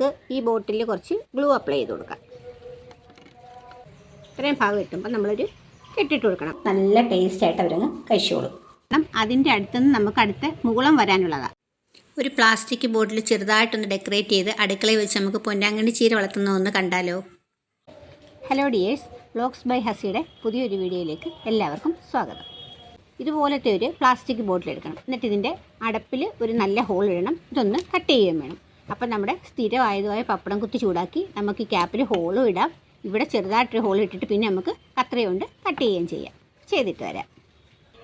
നമുക്ക് ഈ ബോട്ടിൽ കുറച്ച് ഗ്ലൂ അപ്ലൈ ചെയ്ത് കൊടുക്കാം. ഇത്രയും ഭാഗം എത്തുമ്പോൾ നമ്മളൊരു കെട്ടിട്ട് കൊടുക്കണം. നല്ല ടേസ്റ്റ് ആയിട്ട് അവരങ്ങ് കഴിച്ചോളും. കാരണം അതിന്റെ അടുത്തുനിന്ന് നമുക്ക് അടുത്ത മുകുളം വരാനുള്ളതാണ് ഒരു പ്ലാസ്റ്റിക് ബോട്ടിൽ ചെറുതായിട്ടൊന്ന് ഡെക്കറേറ്റ് ചെയ്ത് അടുക്കളയിൽ വെച്ച് നമുക്ക് പൊന്നാങ്കണ്ണി ചീര വളർത്തുന്ന ഒന്ന് കണ്ടാലോ? ഹലോ ഡിയേഴ്സ് വ്ലോഗ്സ് ബൈ ഹസിയുടെ പുതിയൊരു വീഡിയോയിലേക്ക് എല്ലാവർക്കും സ്വാഗതം. ഇതുപോലത്തെ ഒരു പ്ലാസ്റ്റിക് ബോട്ടിൽ എടുക്കണം. എന്നിട്ട് ഇതിന്റെ അടപ്പിൽ ഒരു നല്ല ഹോൾ ഇടണം. ഇതൊന്ന് കട്ട് ചെയ്യുകയും വേണം. അപ്പം നമ്മുടെ സ്ഥിരമായതുമായ പപ്പടം കുത്തി ചൂടാക്കി നമുക്ക് ഈ ക്യാപ്പിൽ ഹോളും ഇടാം. ഇവിടെ ചെറുതായിട്ടൊരു ഹോൾ ഇട്ടിട്ട് പിന്നെ നമുക്ക് കത്രയുണ്ട് കട്ട് ചെയ്യുകയും ചെയ്യാം. ചെയ്തിട്ട് വരാം.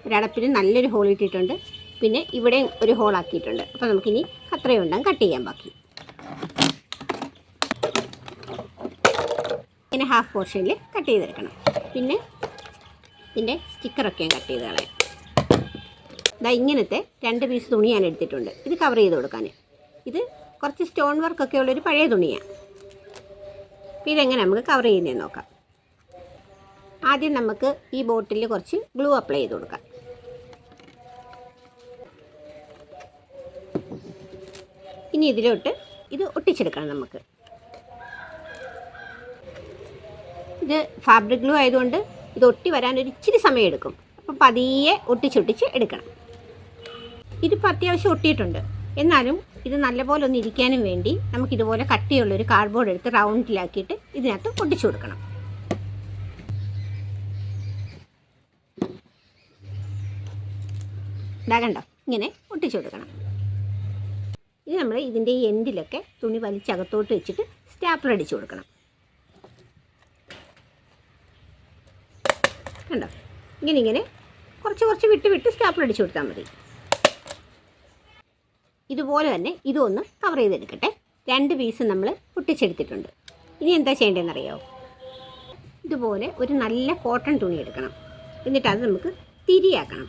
ഒരടപ്പിൽ നല്ലൊരു ഹോൾ ഇട്ടിട്ടുണ്ട്. പിന്നെ ഇവിടെയും ഒരു ഹോൾ ആക്കിയിട്ടുണ്ട്. അപ്പോൾ നമുക്കിനി കത്രയുണ്ടാകും കട്ട് ചെയ്യാൻ ബാക്കി. ഇങ്ങനെ ഹാഫ് പോർഷനിൽ കട്ട് ചെയ്തെടുക്കണം. പിന്നെ ഇതിന്റെ സ്റ്റിക്കറൊക്കെ ഞാൻ കട്ട് ചെയ്ത് കളയാം. ഇതാ ഇങ്ങനത്തെ രണ്ട് പീസ് തുണി ഞാൻ എടുത്തിട്ടുണ്ട്. ഇത് കവർ ചെയ്ത് കൊടുക്കാൻ ഇത് കുറച്ച് സ്റ്റോൺ വർക്കൊക്കെ ഉള്ളൊരു പഴയ തുണിയാണ് അപ്പോൾ ഇതെങ്ങനെ നമുക്ക് കവർ ചെയ്യുന്നതെന്ന് നോക്കാം. ആദ്യം നമുക്ക് ഈ ബോട്ടിൽ കുറച്ച് ഗ്ലൂ അപ്ലൈ ചെയ്ത് കൊടുക്കാം. ഇനി ഇതിലോട്ട് ഇത് ഒട്ടിച്ചെടുക്കണം നമുക്ക്. ഇത് ഫാബ്രിക് ഗ്ലൂ ആയതുകൊണ്ട് ഇത് ഒട്ടി വരാൻ ഒരു ഇച്ചിരി സമയം എടുക്കും അപ്പം പതിയെ ഒട്ടിച്ചൊട്ടിച്ച് എടുക്കണം. ഇതിപ്പോൾ അത്യാവശ്യം ഒട്ടിയിട്ടുണ്ട്. എന്നാലും ഇത് നല്ലപോലെ ഒന്ന് ഇരിക്കാനും വേണ്ടി നമുക്ക് ഇതുപോലെ കട്ടിയുള്ള കട്ടിയുള്ളൊരു കാർഡ്ബോർഡ് എടുത്ത് റൗണ്ടിലാക്കിയിട്ട് ഇതിനകത്ത് പൊട്ടിച്ചു കൊടുക്കണം. ഇതാകണ്ടോ ഇങ്ങനെ ഒട്ടിച്ചു കൊടുക്കണം. ഇത് നമ്മൾ ഇതിന്റെ ഈ എൻഡിലൊക്കെ തുണി വലിച്ചകത്തോട്ട് വെച്ചിട്ട് സ്റ്റാപ്ലർ അടിച്ചു കൊടുക്കണം. കണ്ടോ? ഇങ്ങനെ ഇങ്ങനെ കുറച്ച് കുറച്ച് വിട്ട് വിട്ട് സ്റ്റാപ്പിൾ അടിച്ചു കൊടുത്താൽ മതി. ഇതുപോലെ തന്നെ ഇതും ഒന്ന് കവർ ചെയ്തെടുക്കട്ടെ. രണ്ട് പീസ് നമ്മൾ പൊട്ടിച്ചെടുത്തിട്ടുണ്ട്. ഇനി എന്താ ചെയ്യേണ്ടതെന്നറിയോ? ഇതുപോലെ ഒരു നല്ല കോട്ടൺ തുണി എടുക്കണം. എന്നിട്ട് അത് നമുക്ക് തിരിയാക്കണം.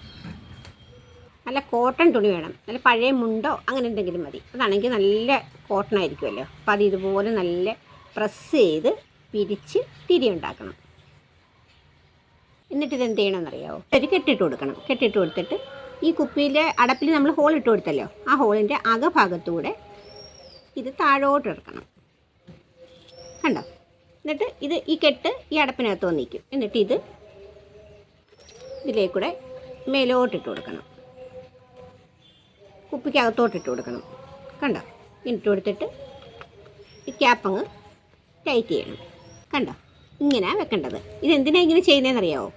നല്ല കോട്ടൺ തുണി വേണം. നല്ല പഴയ മുണ്ടോ അങ്ങനെ എന്തെങ്കിലും മതി. അതാണെങ്കിൽ നല്ല കോട്ടൺ ആയിരിക്കുമല്ലോ. അപ്പോൾ അത് ഇതുപോലെ നല്ല പ്രസ് ചെയ്ത് പിരിച്ച് തിരി ഉണ്ടാക്കണം. എന്നിട്ട് ഇത് എന്ത് ചെയ്യണമെന്നറിയാമോ ഒരു കെട്ടിട്ട് കൊടുക്കണം. കെട്ടിട്ട് കൊടുത്തിട്ട് ഈ കുപ്പിയിലെ അടപ്പിൽ നമ്മൾ ഹോൾ ഇട്ട് കൊടുത്തല്ലോ. ആ ഹോളിന്റെ അകഭാഗത്തൂടെ ഇത് താഴോട്ട് ഇറക്കണം. കണ്ടോ? എന്നിട്ട് ഇത് ഈ കെട്ട് ഈ അടപ്പിനകത്ത് വന്നിരിക്കും എന്നിട്ട് ഇത് ഇതിലേക്കൂടെ മേലോട്ടിട്ട് കൊടുക്കണം. കുപ്പിക്കകത്തോട്ട് ഇട്ട് കൊടുക്കണം. കണ്ടോ? ഇട്ട് കൊടുത്തിട്ട് ഈ ക്യാപ്പങ്ങ് ടൈറ്റ് ചെയ്യണം. കണ്ടോ? ഇങ്ങനെ വെക്കേണ്ടത്. ഇതെന്തിനാണ് ഇങ്ങനെ ചെയ്യുന്നതെന്നറിയാമോ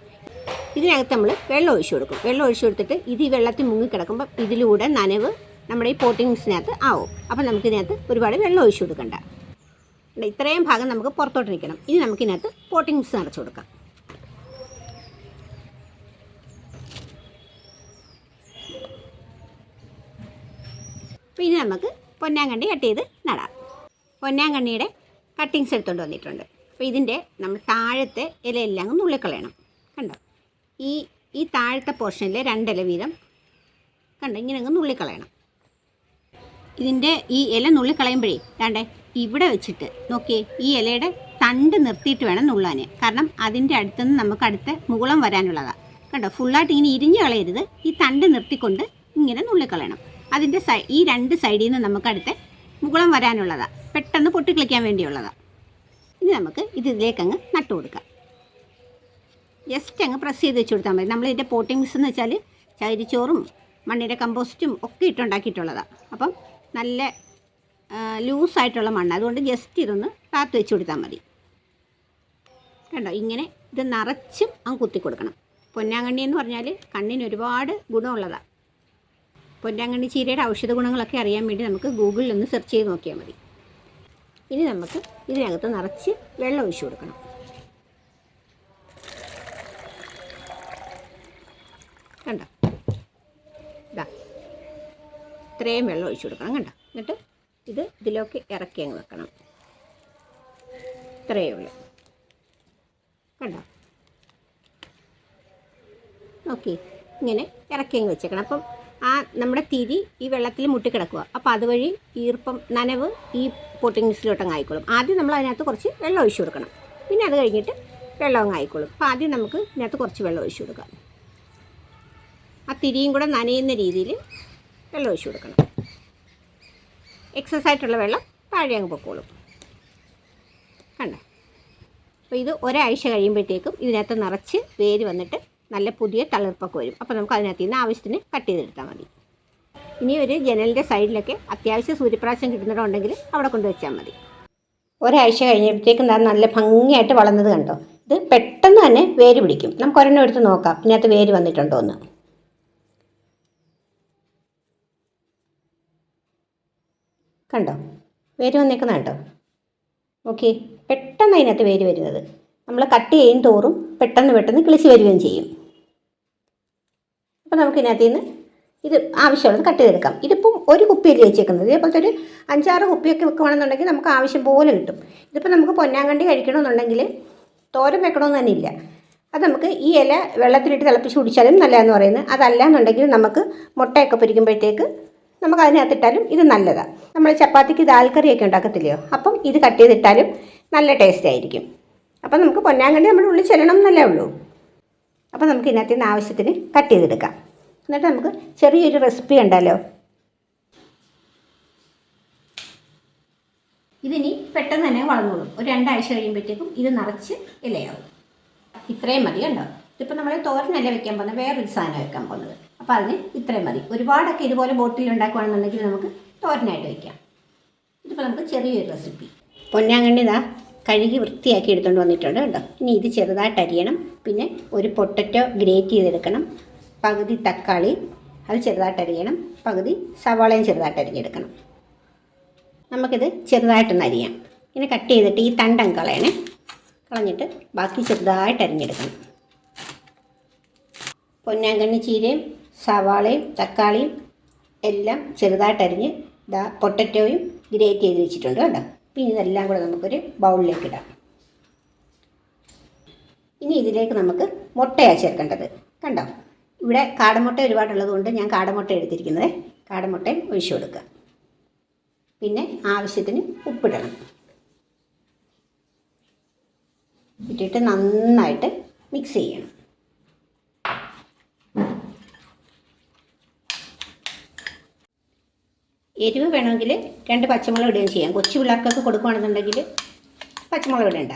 ഇതിനകത്ത് നമ്മൾ വെള്ളം ഒഴിച്ചു കൊടുക്കും. വെള്ളം ഒഴിച്ചു കൊടുത്തിട്ട് ഇത് ഈ വെള്ളത്തിൽ മുങ്ങിക്കിടക്കുമ്പോൾ ഇതിലൂടെ നനവ് നമ്മുടെ ഈ പോട്ടിങ്സിനകത്ത് ആവും. അപ്പം നമുക്കിതിനകത്ത് ഒരുപാട് വെള്ളം ഒഴിച്ചു കൊടുക്കണ്ട. ഇത്രയും ഭാഗം നമുക്ക് പുറത്തോട്ട് നിൽക്കണം. ഇനി നമുക്കിതിനകത്ത് പോട്ടിങ്സ് നിറച്ചു കൊടുക്കാം. അപ്പോൾ ഇനി നമുക്ക് പൊന്നാങ്കണ്ണി കട്ട് ചെയ്ത് നടാം. പൊന്നാങ്കണ്ണിയുടെ കട്ടിങ്സ് എടുത്തുകൊണ്ട് വന്നിട്ടുണ്ട്. അപ്പോൾ ഇതിന്റെ നമ്മൾ താഴത്തെ ഇലയെല്ലാം നുള്ളിക്കളയണം. കണ്ടോ? ഈ ഈ താഴത്തെ പോർഷനിൽ രണ്ടില വീതം. കണ്ടോ ഇങ്ങനെ അങ്ങ് നുള്ളിക്കളയണം. ഇതിന്റെ ഈ ഇല നുള്ളിക്കളയുമ്പോഴേ വേണ്ടേ ഇവിടെ വെച്ചിട്ട് നോക്കിയേ ഈ ഇലയുടെ തണ്ട് നിർത്തിയിട്ട് വേണം നുള്ളാൻ കാരണം അതിന്റെ അടുത്തുനിന്ന് നമുക്ക് അടുത്ത മുകളം വരാനുള്ളതാണ് കണ്ടോ ഫുള്ളായിട്ട് ഇങ്ങനെ ഇരിഞ്ഞ് കളയരുത്. ഈ തണ്ട് നിർത്തിക്കൊണ്ട് ഇങ്ങനെ നുള്ളിക്കളയണം. അതിന്റെ സൈ ഈ രണ്ട് സൈഡിൽ നിന്ന് നമുക്ക് അടുത്ത മുകളം വരാനുള്ളതാണ് പെട്ടെന്ന് പൊട്ടിക്കളിക്കാൻ വേണ്ടിയുള്ളതാണ് ഇനി നമുക്ക് ഇത് ഇതിലേക്ക് അങ്ങ് നട്ടു കൊടുക്കാം ജസ്റ്റ് അങ്ങ് പ്രസ് ചെയ്ത് വെച്ച് കൊടുത്താൽ മതി. നമ്മൾ ഇതിന്റെ പോട്ടിംഗ് മിക്സ് എന്ന് വെച്ചാൽ ചകിരിച്ചോറും മണ്ണിന്റെ കമ്പോസ്റ്റും ഒക്കെ ഇട്ടുണ്ടാക്കിയിട്ടുള്ളതാണ് അപ്പം നല്ല ലൂസായിട്ടുള്ള മണ്ണ്. അതുകൊണ്ട് ജസ്റ്റ് ഇതൊന്ന് താത്ത് വെച്ച് കൊടുത്താൽ മതി. കണ്ടോ? ഇങ്ങനെ ഇത് നിറച്ചും അങ്ങ് കുത്തി കൊടുക്കണം പൊന്നാങ്കണ്ണി എന്ന് പറഞ്ഞാൽ കണ്ണിന് ഒരുപാട് ഗുണമുള്ളതാണ് പൊന്നാങ്കണ്ണി ചീരയുടെ ഔഷധ ഗുണങ്ങളൊക്കെ അറിയാൻ വേണ്ടി നമുക്ക് ഗൂഗിളിൽ ഒന്ന് സെർച്ച് ചെയ്ത് നോക്കിയാൽ മതി. ഇനി നമുക്ക് ഇതിനകത്ത് നിറച്ച് വെള്ളം ഒഴിച്ചു കൊടുക്കണം കണ്ടോ ഇതാ ഇത്രയും വെള്ളം ഒഴിച്ചു കൊടുക്കണം കണ്ടോ? എന്നിട്ട് ഇത് ഇതിലേക്ക് ഇറക്കി അങ്ങ് വെക്കണം. ഇത്രയേ ഉള്ളൂ. കണ്ടോ? ഓക്കെ ഇങ്ങനെ ഇറക്കി അങ്ങ് വെച്ചേക്കണം. അപ്പം ആ നമ്മുടെ തിരി ഈ വെള്ളത്തിൽ മുട്ടിക്കിടക്കുക. അപ്പോൾ അതുവഴി ഈർപ്പം നനവ് ഈ പോട്ടിംഗ് മിക്സിലോട്ടങ്ങ് ആയിക്കോളും. ആദ്യം നമ്മൾ അതിനകത്ത് കുറച്ച് വെള്ളം ഒഴിച്ചു കൊടുക്കണം. പിന്നെ അത് കഴിഞ്ഞിട്ട് വെള്ളം അങ്ങ് ആയിക്കോളും. അപ്പോൾ ആദ്യം നമുക്ക് ഇതിനകത്ത് കുറച്ച് വെള്ളം ഒഴിച്ചു കൊടുക്കാം. ആ തിരിയും കൂടെ നനയുന്ന രീതിയിൽ വെള്ളം ഒഴിച്ചു കൊടുക്കണം. എക്സസ് ആയിട്ടുള്ള വെള്ളം താഴെ അങ്ങ് പൊക്കോളും. കണ്ടോ? അപ്പോൾ ഇത് ഒരാഴ്ച കഴിയുമ്പോഴത്തേക്കും ഇതിനകത്ത് നിറച്ച് വേര് വന്നിട്ട് നല്ല പുതിയ തളിർപ്പൊക്കെ വരും. അപ്പോൾ നമുക്ക് അതിനകത്ത് നിന്ന് ആവശ്യത്തിന് കട്ട് ചെയ്തെടുത്താൽ മതി. ഇനി ഒരു ജനലിന്റെ സൈഡിലൊക്കെ അത്യാവശ്യം സൂര്യപ്രാശം കിട്ടുന്നിടമുണ്ടെങ്കിൽ അവിടെ കൊണ്ട് വെച്ചാൽ മതി. ഒരാഴ്ച കഴിഞ്ഞപ്പോഴത്തേക്കും നല്ല ഭംഗിയായിട്ട് വളർന്നത് കണ്ടോ? ഇത് പെട്ടെന്ന് തന്നെ വേര് പിടിക്കും. നമുക്ക് ഒരെണ്ണം എടുത്ത് നോക്കാം. ഇതിനകത്ത് വേര് വന്നിട്ടുണ്ടോ എന്ന് കണ്ടോ? വേര് വന്നേക്കുന്ന കണ്ടോ ഓക്കെ പെട്ടെന്ന് അതിനകത്ത് വേര് വരുന്നത്. നമ്മൾ കട്ട് ചെയ്യും തോറും പെട്ടെന്ന് പെട്ടെന്ന് കിളിച്ച് വരികയും ചെയ്യും. അപ്പോൾ നമുക്ക് ഇതിനകത്ത് നിന്ന് ഇത് ആവശ്യമുള്ളത് കട്ട് ചെയ്തെടുക്കാം. ഇതിപ്പം ഒരു കുപ്പിയല്ലേ വെച്ചേക്കുന്നത്. ഇതേപോലത്തെ ഒരു അഞ്ചാറ് കുപ്പിയൊക്കെ വെക്കുകയാണെന്നുണ്ടെങ്കിൽ നമുക്ക് ആവശ്യം പോലെ കിട്ടും. ഇതിപ്പോൾ നമുക്ക് പൊന്നാങ്കണ്ടി കഴിക്കണമെന്നുണ്ടെങ്കിൽ തോരൻ വെക്കണമെന്ന് തന്നെ ഇല്ല. അത് നമുക്ക് ഈ ഇല വെള്ളത്തിലിട്ട് തിളപ്പിച്ച് കുടിച്ചാലും നല്ലതെന്ന് പറയുന്നത്. അതല്ല എന്നുണ്ടെങ്കിൽ നമുക്ക് മുട്ടയൊക്കെ പൊരിക്കുമ്പോഴത്തേക്ക് നമുക്ക് അതിനകത്തിട്ടാലും ഇത് നല്ലതാണ് നമ്മൾ ചപ്പാത്തിക്ക് ദാൽ കറിയൊക്കെ ഉണ്ടാക്കത്തില്ലയോ? അപ്പം ഇത് കട്ട് ചെയ്തിട്ടാലും നല്ല ടേസ്റ്റ് ആയിരിക്കും. അപ്പം നമുക്ക് പൊന്നാങ്കണ്ടി നമ്മുടെ ഉള്ളിൽ ചെല്ലണം എന്നല്ലേ ഉള്ളൂ. അപ്പോൾ നമുക്ക് ഇതിനകത്ത് നിന്ന് ആവശ്യത്തിന് കട്ട് ചെയ്തെടുക്കാം. എന്നിട്ട് നമുക്ക് ചെറിയൊരു റെസിപ്പി ഉണ്ടല്ലോ ഇതിനി പെട്ടെന്ന് തന്നെ വളർന്നോളും. ഒരു രണ്ടാഴ്ച കഴിയുമ്പോഴത്തേക്കും ഇത് നിറച്ച് ഇലയാവും. ഇത്രയും മതി കണ്ടോ? ഇതിപ്പോൾ നമ്മൾ തോരനല്ല വെക്കാൻ പോകുന്നത്? വേറൊരു സാധനം വെക്കാൻ പോകുന്നത്. അപ്പോൾ അതിന് ഇത്രയും മതി. ഒരുപാടൊക്കെ ഇതുപോലെ ബോട്ടിൽ ഉണ്ടാക്കുകയാണെന്നുണ്ടെങ്കിൽ നമുക്ക് തോരനായിട്ട് വയ്ക്കാം ഇതിപ്പോൾ നമുക്ക് ചെറിയൊരു റെസിപ്പി പൊന്നാങ്കണ്ണി ഇതാ കഴുകി വൃത്തിയാക്കി എടുത്തുകൊണ്ട് വന്നിട്ടുണ്ട് കേട്ടോ ഇനി ഇത് ചെറുതായിട്ട് അരിയണം. പിന്നെ ഒരു പൊട്ടറ്റോ ഗ്രേറ്റ് ചെയ്തെടുക്കണം. പകുതി തക്കാളി അത് ചെറുതായിട്ട് അരിയണം. പകുതി സവാളയും ചെറുതായിട്ട് അരിഞ്ഞെടുക്കണം. നമുക്കിത് ചെറുതായിട്ടൊന്ന് അരിയാം. ഇങ്ങനെ കട്ട് ചെയ്തിട്ട് ഈ തണ്ടം കളയണേ. കളഞ്ഞിട്ട് ബാക്കി ചെറുതായിട്ട് അരിഞ്ഞെടുക്കണം. പൊന്നാങ്കണ്ണി ചീരയും സവാളയും തക്കാളിയും എല്ലാം ചെറുതായിട്ടരിഞ്ഞ് ഇതാ പൊട്ടറ്റോയും ഗ്രേറ്റ് ചെയ്ത് വെച്ചിട്ടുണ്ട് കേട്ടോ പിന്നെ ഇതെല്ലാം കൂടെ നമുക്കൊരു ബൗളിലേക്ക് ഇടാം. ഇനി ഇതിലേക്ക് നമുക്ക് മുട്ടയാണ് ചേർക്കേണ്ടത്. കണ്ടോ? ഇവിടെ കാടമുട്ട ഒരുപാടുള്ളത് കൊണ്ട് ഞാൻ കാടമുട്ട എടുത്തിരിക്കുന്നത്. കാടമുട്ടയും ഒഴിച്ചു കൊടുക്കുക. പിന്നെ ആവശ്യത്തിന് ഉപ്പിടണം. ഇട്ടിട്ട് നന്നായിട്ട് മിക്സ് ചെയ്യണം. എരിവ് വേണമെങ്കിൽ രണ്ട് പച്ചമുളക് ഇടുകയും ചെയ്യാം. കൊച്ചു പിള്ളേർക്കൊക്കെ കൊടുക്കുകയാണെന്നുണ്ടെങ്കിൽ പച്ചമുളക് ഇടണ്ട.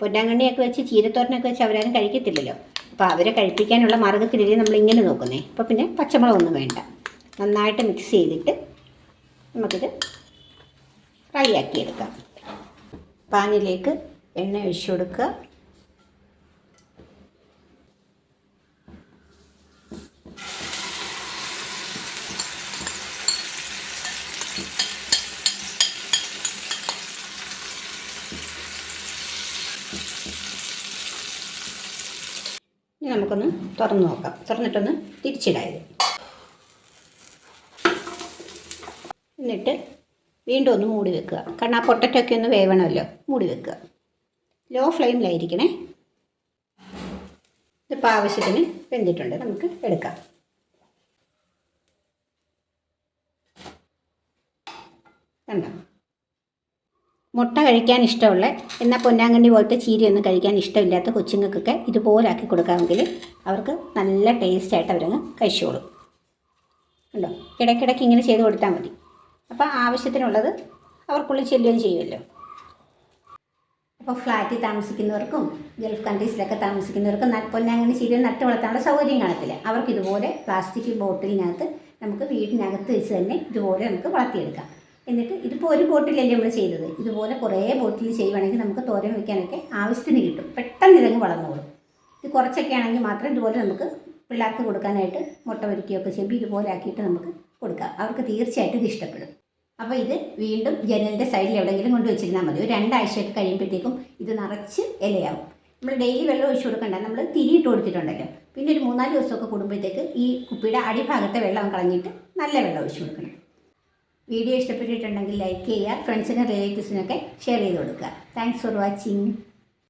പൊന്നാങ്കണ്ണിയൊക്കെ വെച്ച് ചീരത്തോരനൊക്കെ വെച്ച് അവരാരും കഴിക്കത്തില്ലല്ലോ. അപ്പോൾ അവരെ കഴിപ്പിക്കാനുള്ള മാർഗത്തിലല്ലേ നമ്മൾ ഇങ്ങനെ നോക്കുന്നേ. അപ്പോൾ പിന്നെ പച്ചമുളകൊന്നും വേണ്ട. നന്നായിട്ട് മിക്സ് ചെയ്തിട്ട് നമുക്കിത് ഫ്രൈ ആക്കിയെടുക്കാം. പാനിലേക്ക് എണ്ണ ഒഴിച്ചു കൊടുക്കുക. ഇനി നമുക്കൊന്ന് തുറന്ന് നോക്കാം. തുറന്നിട്ടൊന്ന് തിരിച്ചിടായത്. എന്നിട്ട് വീണ്ടും ഒന്ന് മൂടി വെക്കുക. കാരണം ആ പൊട്ടറ്റൊക്കെ ഒന്ന് വേവണമല്ലോ. മൂടി വെക്കുക. ലോ ഫ്ലെയിമിലായിരിക്കണേ ഇതിപ്പോൾ ആവശ്യത്തിന് വെന്തിട്ടുണ്ട്. നമുക്ക് എടുക്കാം. കണ്ടോ? മുട്ട കഴിക്കാൻ ഇഷ്ടമുള്ള എന്നാൽ പൊന്നാങ്കണ്ണി പോലത്തെ ചീരയൊന്നും കഴിക്കാൻ ഇഷ്ടമില്ലാത്ത കൊച്ചുങ്ങൾക്കൊക്കെ ഇതുപോലാക്കി കൊടുക്കാമെങ്കിൽ അവർക്ക് നല്ല ടേസ്റ്റായിട്ട് അവരങ്ങ് കഴിച്ചോളും. ഉണ്ടോ ഇടയ്ക്കിടയ്ക്ക് ഇങ്ങനെ ചെയ്ത് കൊടുത്താൽ മതി. അപ്പോൾ ആവശ്യത്തിനുള്ളത് അവർക്കുള്ളിൽ ചെല്ലുകയും ചെയ്യുമല്ലോ. അപ്പോൾ ഫ്ലാറ്റിൽ താമസിക്കുന്നവർക്കും ഗൾഫ് കൺട്രീസിലൊക്കെ താമസിക്കുന്നവർക്കും പൊന്നാങ്കണ്ണി ചീര നട്ട് വളർത്താനുള്ള സൗകര്യം കാണത്തില്ല. അവർക്ക് ഇതുപോലെ പ്ലാസ്റ്റിക് ബോട്ടിലിനകത്ത് നമുക്ക് വീടിനകത്ത് വെച്ച് തന്നെ ഇതുപോലെ നമുക്ക് വളർത്തിയെടുക്കാം. എന്നിട്ട് ഇതിപ്പോൾ ഒരു ബോട്ടിലല്ലേ നമ്മൾ ചെയ്തത്. ഇതുപോലെ കുറേ ബോട്ടിൽ ചെയ്യുവാണെങ്കിൽ നമുക്ക് തോരൻ വയ്ക്കാനൊക്കെ ആവശ്യത്തിന് കിട്ടും. പെട്ടെന്ന് ഇതങ്ങ് വളർന്നോളും. ഇത് കുറച്ചൊക്കെ ആണെങ്കിൽ മാത്രം ഇതുപോലെ നമുക്ക് പിള്ളേർക്ക് കൊടുക്കാനായിട്ട് മുട്ട വരിക്കുകയൊക്കെ ചെയ്യുമ്പോൾ ഇതുപോലെ ആക്കിയിട്ട് നമുക്ക് കൊടുക്കാം. അവർക്ക് തീർച്ചയായിട്ടും ഇത് ഇഷ്ടപ്പെടും. അപ്പോൾ ഇത് വീണ്ടും ജനലിന്റെ സൈഡിൽ എവിടെയെങ്കിലും കൊണ്ട് വെച്ചിരുന്നാൽ മതി. ഒരു രണ്ടാഴ്ചയൊക്കെ കഴിയുമ്പോഴത്തേക്കും ഇത് നിറച്ച് ഇലയാവും. നമ്മൾ ഡെയിലി വെള്ളം ഒഴിച്ചു കൊടുക്കണ്ട. നമ്മൾ തിരിയിട്ട് കൊടുത്തിട്ടുണ്ടല്ലോ. പിന്നെ ഒരു മൂന്നാൽ ദിവസമൊക്കെ കൂടുമ്പോഴത്തേക്ക് ഈ കുപ്പിയുടെ അടിഭാഗത്തെ വെള്ളം കളഞ്ഞിട്ട് നല്ല വെള്ളം ഒഴിച്ചു കൊടുക്കണം. വീഡിയോ ഇഷ്ടപ്പെട്ടിട്ടുണ്ടെങ്കിൽ ലൈക്ക് ചെയ്യുക ഫ്രണ്ട്സിനും റിലേറ്റീവ്സിനൊക്കെ ഷെയർ ചെയ്ത് കൊടുക്കുക. Thanks for watching